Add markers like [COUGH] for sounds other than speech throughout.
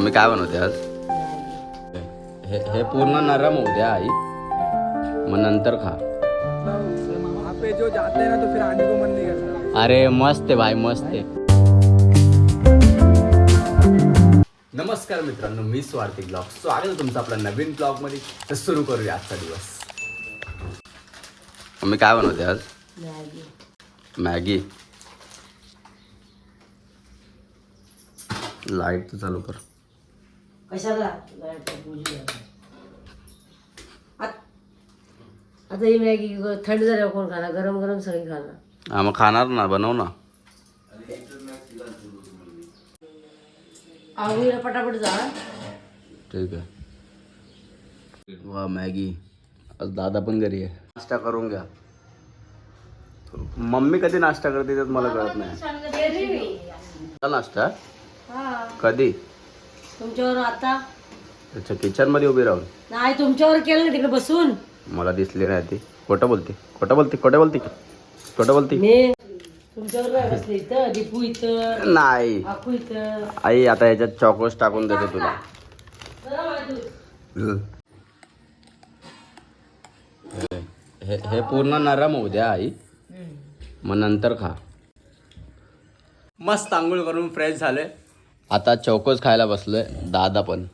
तुम्ही काय बनवते आज? हे हे पूर्ण नरम होऊ द्या आई. मग नंतर खा. वहाँ पे जो जाते हैं ना तो फिर आने को मन नहीं करता। अरे मस्त आहे भाई मस्त आहे. नमस्कार मित्रांनो मी स्वार्थी ब्लॉग. स्वागत आहे तुमचं आपल्या नवीन ब्लॉगमध्ये तर सुरू करूया आजचा दिवस. मम्मी काय बनवते आज? मॅगी. लाइट तर चालू कर. कशाला. आत- आता ही मॅगी थंड झाल्यावर कोण खाणार? गरम गरम सगळी खाणार. हा मग खाणार ना बनव ना. आवडीला पटापट जा. ठीक आहे. वा मॅगी. आज दादा पण घरी आहे. नाश्ता करून घ्या. मम्मी कधी नाश्ता करते त्यात मला कळत नाही. का नाश्ता कधी? तुमच्यावर आता अच्छा किचनमध्ये उभी राहून? नाही तुमच्यावर केलं ना तिकडे बसून. मला दिसली नाही ती. खोटं बोलते. खोटं बोलते खोटं बोलते खोटं बोलते. मी तुमच्यावर नाही बसले इथं? दीपू इथं? नाही. आखू इथं? आई आता याच्यात चॉकोस टाकून देते तुला. हे. हे पूर्ण नरम होऊ द्या आई. मग नंतर खा. मस्त आंघोळ करून फ्रेश झाले आता चौकोच खायला बसलोय दादा पण.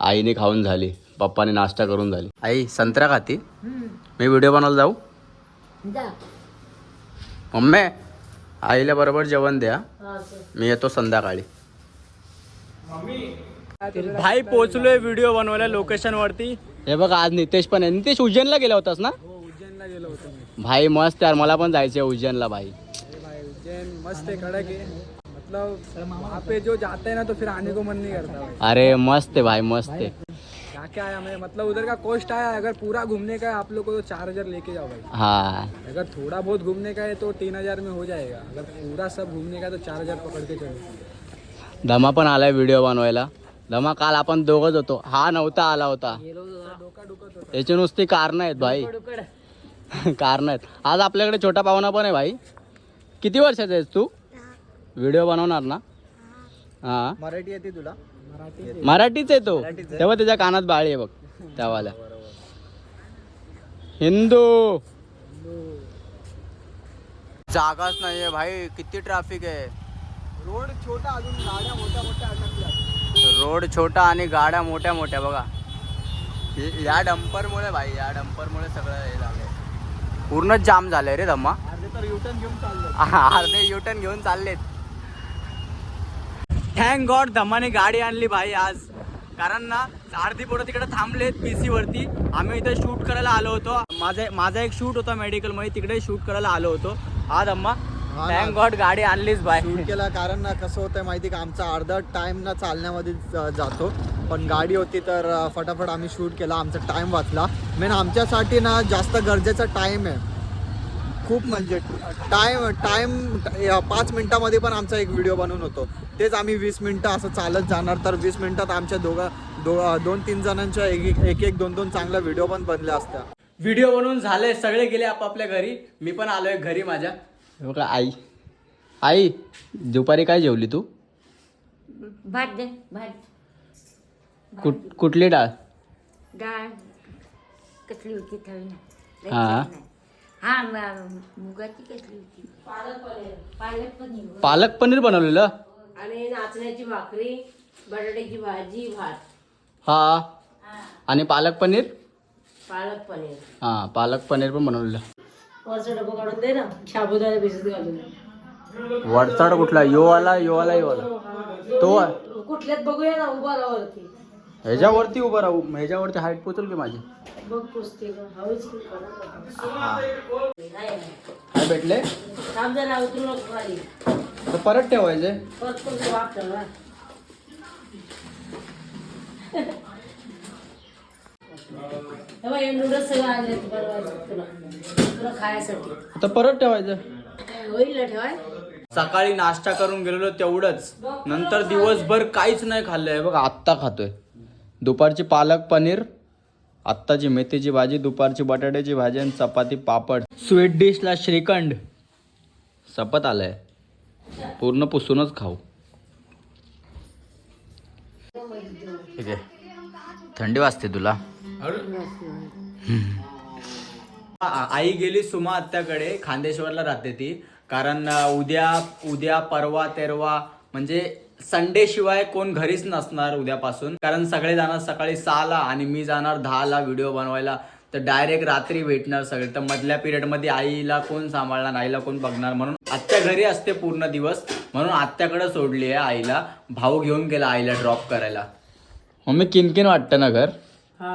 आईने खाऊन झाली पप्पाने नाश्ता करून झाली. आई संत्रा खाती? मी व्हिडिओ बनवायला जाऊ? जा. मम्मी आईला बरोबर जेवण द्या. हा. मी येतो संध्याकाळी. भाई पोहोचलोय व्हिडिओ बनवायला लोकेशन वरती. हे बघ आज नितेश पण आहे. नितेश उज्जैनला गेला होतास ना? हो उज्जैनला गेलो होतो मी. भाई मस्त यार. मला पण जायचंय उज्जैनला भाई. अरे भाई उज्जैन मस्त है कड़क है मतलब वहाँ पे जो जाते हैं ना तो फिर आने को मन नहीं करता अरे मस्त आहे भाई मस्त क्या क्या आया मैं मतलब उधर का कॉस्ट आया अगर पूरा घूमने का है आप लोग को तो चार हजार लेके जाओ भाई। हा। अगर थोड़ा बहुत घूमने का है तो तीन हजार में हो जाएगा। अगर पूरा सब घूमने का है तो चार हजार पकड़ के चलो। धमा पण आलाय व्हिडिओ बनवायला. धमा काल आपण दोघच होतो. हा नव्हता आला होता. याची नुसती कारण आहेत भाई. [LAUGHS] कारण आहेत. आज आपल्याकडे छोटा पाहुणा पण आहे भाई. किती वर्षाचा आहेस तू? व्हिडिओ बनवणार ना? हा. मराठी येते तुला? मराठी मराठीच आहे तो. तेव्हा त्याच्या कानात बाळी आहे बघ त्यावाल्या हिंदू. जागाच नाहीये भाई किती ट्रॅफिक आहे. रोड छोटा अजून गाड्या मोठ्या मोठ्या रोड छोटा आणि गाड्या मोठ्या मोठ्या बघा. या डंपरमुळे भाई या डंपरमुळे सगळं हे झालंय. पूर्णच जाम झालंय रे धम्मा. अर्धे तर युटर्न घेऊन चाललो अर्धे युटर्न घेऊन चाललेत. थँक गॉड धम्माने गाडी आणली भाई आज. कारण ना अर्धी पोरं तिकडे थांबलेत पी सी वरती. आम्ही इथे शूट करायला आलो होतो. माझा माझा एक शूट होता मेडिकलमध्ये तिकडे शूट करायला आलो होतो. हा धम्मा. थँक गॉड गाडी आणलीच भाई. शूट केला कारण ना कसं होतं माहिती का? आमचा अर्धा टाइम ना चालण्यामध्ये जातो. पण गाडी होती तर फटाफट आम्ही शूट केला. आमचा टाइम वाचला. मेन आमच्यासाठी ना जास्त गरजेचा टाइम आहे. खूप म्हणजे टाइम टाइम पाच मिनिटामध्ये पण आमचा एक व्हिडिओ बनवून होतो. तेच आम्ही वीस मिनिटं असं चालत जाणार. तर वीस मिनिटात आमच्या दोघा दो दोन तीन जणांच्या एक एक- एक एक दोन दोन चांगल्या व्हिडिओ पण बनल्या असत्या. व्हिडिओ बनवून झाले सगळे गेले आपापल्या घरी. मी पण आलोय घरी माझ्या. हे बघा आई. आई दुपारी काय जेवली तू? भात दे भात. कुठ कुठली डाळ? डाळ. कसली होती हा. हा म- मुगाची कसली होती. पालक पनीर. पालक पनीर पालक पनीर बनवलेलं? आणि नाचण्याची भाकरी बटाट्याची भाजी भात. हा. आणि पालक पनीर? पालक पनीर. हा पालक पनीर पण बनवलेलं. वरचा डबा काढून दे ना शाबुदाना भिजत घालून दे. वरचाड कुठला? यो आला यो आला यो आला तो कुठल्यात बघूया ना उभा राहा वरती. ह्याच्यावरती उभं राहू. ह्याच्यावरती हाईट पोचल की माझी? बघ हळूच. काय भेटले? थांब जरा उतरू नको खाली. तर परत ठेवायचे. परत पण तू वाप ठेवला तेव्हा हे नूडल्स सगळं आणले बनवायचं तुला. तुला खायसाठी. आता परत ठेवायचं. होईल ना ठेवाय? सकाळी नाश्ता करून गेलेलो तेवढंच. नंतर दिवसभर काहीच नाही खाल्लंय. बघ आत्ता खातोय. दुपारची पालक पनीर आत्ताची मेथीची भाजी दुपारची बटाट्याची भाजी आणि चपाती पापड. स्वीट डिशला श्रीखंड. सपत आलंय. पूर्ण पुसूनच खाऊ. ठीक आहे. थंडी वाजते तुला. आई गेली सुमा आत्याकडे खांदेश्वरला राहते ती. कारण उद्या उद्या परवा तेरवा म्हणजे संडे शिवाय कोण घरीच नसणार उद्यापासून. कारण सगळे जाणार सकाळी सहाला आणि मी जाणार दहाला व्हिडिओ बनवायला. तर डायरेक्ट रात्री भेटणार सगळे. तर मधल्या पिरियडमध्ये आईला कोण सांभाळणार आईला कोण बघणार म्हणून. आत्या घरी असते पूर्ण दिवस. म्हणून आत्याकडे सोडली आहे आईला. भाऊ घेऊन गेला आईला ड्रॉप करायला. मम्मी किनकिन वाटतं ना घर? हा.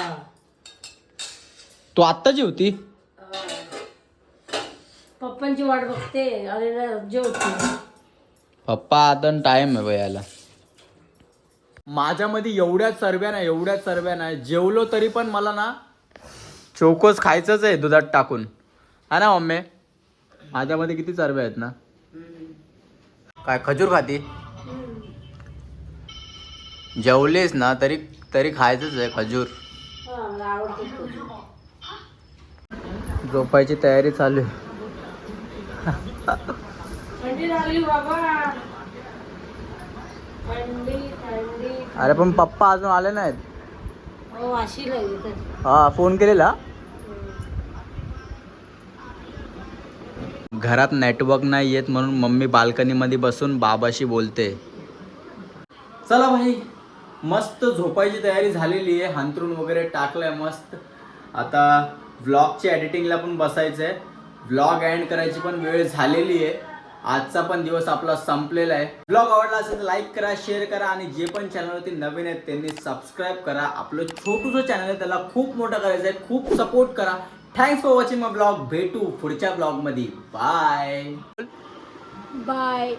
तू आत्ताची होती? पप्पांची वाट बघते. जेवते. पप्पा आता टाइम आहे यायला. माझ्यामध्ये एवढ्या चरब्या नाही एवढ्या चरब्या नाही. जेवलो तरी पण मला ना चोकोस खायचंच आहे दुधात टाकून. हा ना मम्मी? माझ्यामध्ये किती चरब्या आहेत ना? काय खजूर खाती? जेवलीस ना तरी तरी खायचंच आहे खजूर. झोपायची तयारी चालू आहे. [LAUGHS] थंडी लागली बाबा थंडी थंडी. अरे पण पप्पा अजून आले नाहीत. हो अशी लागली हा फोन केलेला? घरात नेटवर्क नाही येत म्हणून मम्मी बाल्कनीमध्ये बसून बाबाशी बोलते. चला भाई मस्त झोपायची तयारी झालेली आहे. हंतरून वगैरे टाकलंय मस्त. आता व्लॉगची एडिटिंगला पण बसायचं आहे व्लॉग एंड करायची पण वेळ झालेली आहे. आजचा पण दिवस आपला संपलेला आहे. ब्लॉग आवडला असेल तर लाईक करा शेअर करा आणि जे पण चॅनलवरती नवीन आहेत त्यांनी सबस्क्राईब करा. आपलं छोटूसं चॅनल आहे त्याला खूप मोठं करायचं आहे खूप सपोर्ट करा. Thanks for watching my blog भेटू पुढच्या ब्लॉगमध्ये बाय बाय